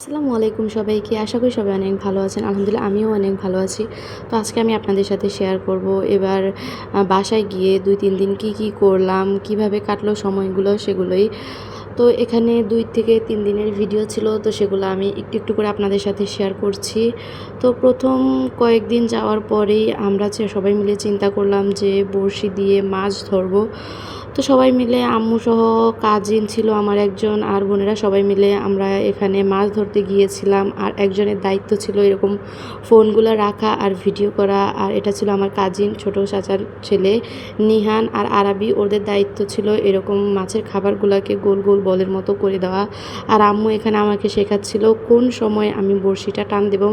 আসসালামু আলাইকুম সবাইকে। আশা করি সবাই অনেক ভালো আছেন। আলহামদুলিল্লাহ, আমিও অনেক ভালো আছি। তো আজকে আমি আপনাদের সাথে শেয়ার করব। এবার বাসায় গিয়ে দুই তিন দিন কি কি করলাম, কীভাবে কাটলো সময়গুলো সেগুলোই তো এখানে দুই থেকে তিন দিনের ভিডিও ছিল, তো সেগুলো আমি একটু একটু করে আপনাদের সাথে শেয়ার করছি। তো প্রথম কয়েকদিন যাওয়ার পরেই আমরা সবাই মিলে চিন্তা করলাম যে বড়শি দিয়ে মাছ ধরবো। তো সবাই মিলে আম্মু সহ কাজিন ছিল আমার একজন আর বোনেরা সবাই মিলে আমরা এখানে মাছ ধরতে গিয়েছিলাম আর একজনের দায়িত্ব ছিল এরকম ফোনগুলো রাখা আর ভিডিও করা আর এটা ছিল আমার কাজিন ছোট চাচার ছেলে নিহান আর আরাবি, ওদের দায়িত্ব ছিল এরকম মাছের খাবারগুলোকে গোল গোল বলের মতো করে দেওয়া। আর আম্মু এখানে আমাকে শেখাচ্ছিল কোন সময় আমি বড়শিটা টান দেব।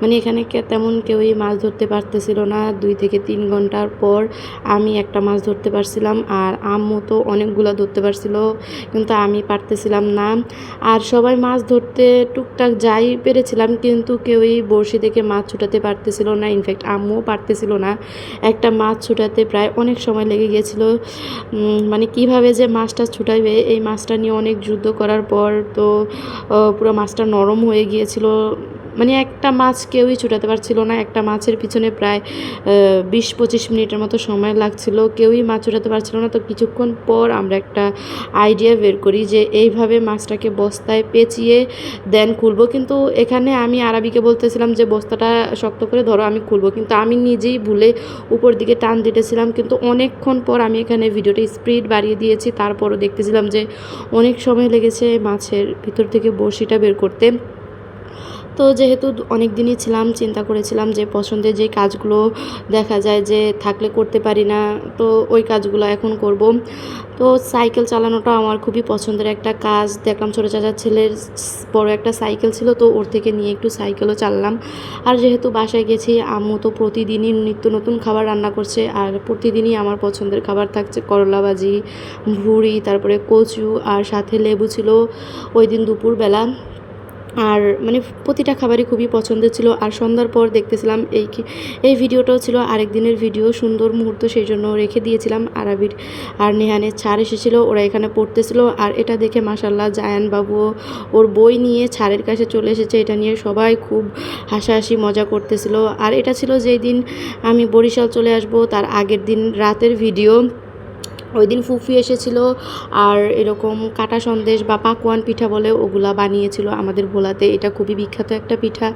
মানে এখানে তেমন কেউই মাছ ধরতে পারতেছিল না। দুই থেকে তিন ঘণ্টার পর আমি একটা মাছ ধরতে পারছিলাম। আর আম্মু তো অনেকগুলো ধরতে পারছিল, কিন্তু আমি পারতেছিলাম না। আর সবাই মাছ ধরতে টুকটাক যাই পেরেছিলাম, কিন্তু কেউই বড়শি থেকে মাছ ছুটাতে পারতেছিল না। ইনফ্যাক্ট আম্মুও পারতেছিল না। একটা মাছ ছুটাতে প্রায় অনেক সময় লেগে গিয়েছিল। মানে কীভাবে যে মাছটা ছুটাইবে, এই মাছটা নিয়ে অনেক যুদ্ধ করার পর তো পুরো মাছটা নরম হয়ে গিয়েছিল। মানে একটা মাছ কেউই ছুটাতে পারছিল না। একটা মাছের পিছনে প্রায় বিশ পঁচিশ মিনিটের মতো সময় লাগছিল। কেউই মাছ ছুটাতে পারছিল না। তো কিছুক্ষণ পর আমরা একটা আইডিয়া বের করি যে এইভাবে মাছটাকে বস্তায় পেঁচিয়ে দেন খুলবো। কিন্তু এখানে আমি আরবিকে বলতেছিলাম যে, বস্তাটা শক্ত করে ধরো, আমি খুলবো। কিন্তু আমি নিজেই ভুলে উপর দিকে টান দিতেছিলাম। কিন্তু অনেকক্ষণ পর আমি এখানে ভিডিওটা স্পিড বাড়িয়ে দিয়েছি। তারপরও দেখতেছিলাম যে অনেক সময় লেগেছে মাছের ভিতর থেকে বড়শিটা বের করতে। তো যেহেতু অনেক দিনই ছিলাম, চিন্তা করেছিলাম যে পছন্দের যে কাজগুলো দেখা যায় যে থাকলে করতে পারি না, তো ওই কাজগুলো এখন করব। তো সাইকেল চালানোটা আমার খুবই পছন্দের একটা কাজ। দেখলাম ছোটো চাচার ছেলের বড় একটা সাইকেল ছিল, তো ওর থেকে নিয়ে একটু সাইকেলও চাললাম। আর যেহেতু বাসায় গেছি, আম্মু তো প্রতিদিনই নিত্য নতুন খাবার রান্না করছে, আর প্রতিদিনই আমার পছন্দের খাবার থাকছে করলা ভাজি, ভুড়ি, তারপরে কচু, আর সাথে লেবু ছিল ওই দিন দুপুরবেলা। আর মানে প্রতিটা খাবারই খুবই পছন্দের ছিল। আর সন্ধ্যার পর দেখতেছিলাম এই এই ভিডিওটাও ছিল আরেক দিনের ভিডিও, সুন্দর মুহূর্ত সেই জন্য রেখে দিয়েছিলাম। আরবির আর নেহানের ছাড় এসেছিল, ওরা এখানে পড়তেছিল। আর এটা দেখে মাসাল্লাহ জায়ান বাবু ওর বই নিয়ে ছাড়ের কাছে চলে এসেছে। এটা নিয়ে সবাই খুব হাসাহাসি, মজা করতেছিল। আর এটা ছিল যেই দিন আমি বরিশাল চলে আসব, তার আগের দিন রাতের ভিডিও। ওই দিন ফুফি এসেছিল আর এরকম কাটা সন্দেশ বা পাকোয়ান পিঠা বলে ওগুলা বানিয়েছিল আমাদের ভোলাতে। এটা খুবই বিখ্যাত একটা পিঠা।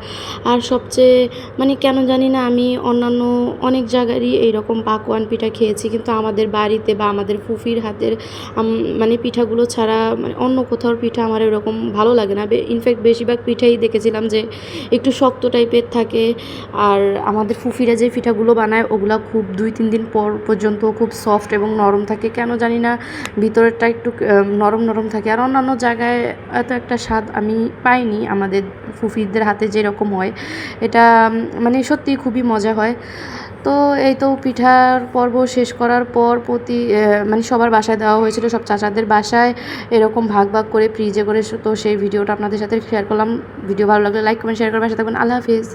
আর সবচেয়ে মানে কেন জানি না আমি অন্যান্য অনেক জায়গারই এইরকম পাকোয়ান পিঠা খেয়েছি, কিন্তু আমাদের বাড়িতে বা আমাদের ফুফির হাতের মানে পিঠাগুলো ছাড়া মানে অন্য কোথাও পিঠা আমার এরকম ভালো লাগে না। ইনফ্যাক্ট বেশিরভাগ পিঠাই দেখেছিলাম যে একটু শক্ত টাইপের থাকে। আর আমাদের ফুফিরা যে পিঠাগুলো বানায়, ওগুলা খুব দুই তিন দিন পর পর্যন্ত খুব সফট এবং নরম থাকে। কেন জানি না, ভিতরেরটা একটু নরম নরম থাকে। আর অন্যান্য জায়গায় এত একটা স্বাদ আমি পাইনি, আমাদের ফুফিদের হাতে যেরকম হয়। এটা মানে সত্যি খুবই মজা হয়। তো এই তো পিঠার পর্ব শেষ করার পর প্রতি মানে সবার বাসায় দেওয়া হয়েছিল, সব চাচাদের বাসায় এরকম ভাগ ভাগ করে ফ্রিজে করে, তো সেই ভিডিওটা আপনাদের সাথে শেয়ার করলাম। ভিডিও ভালো লাগলে লাইক কমেন্ট শেয়ার করে বাসায় থাকবেন। আল্লাহ হাফিজ।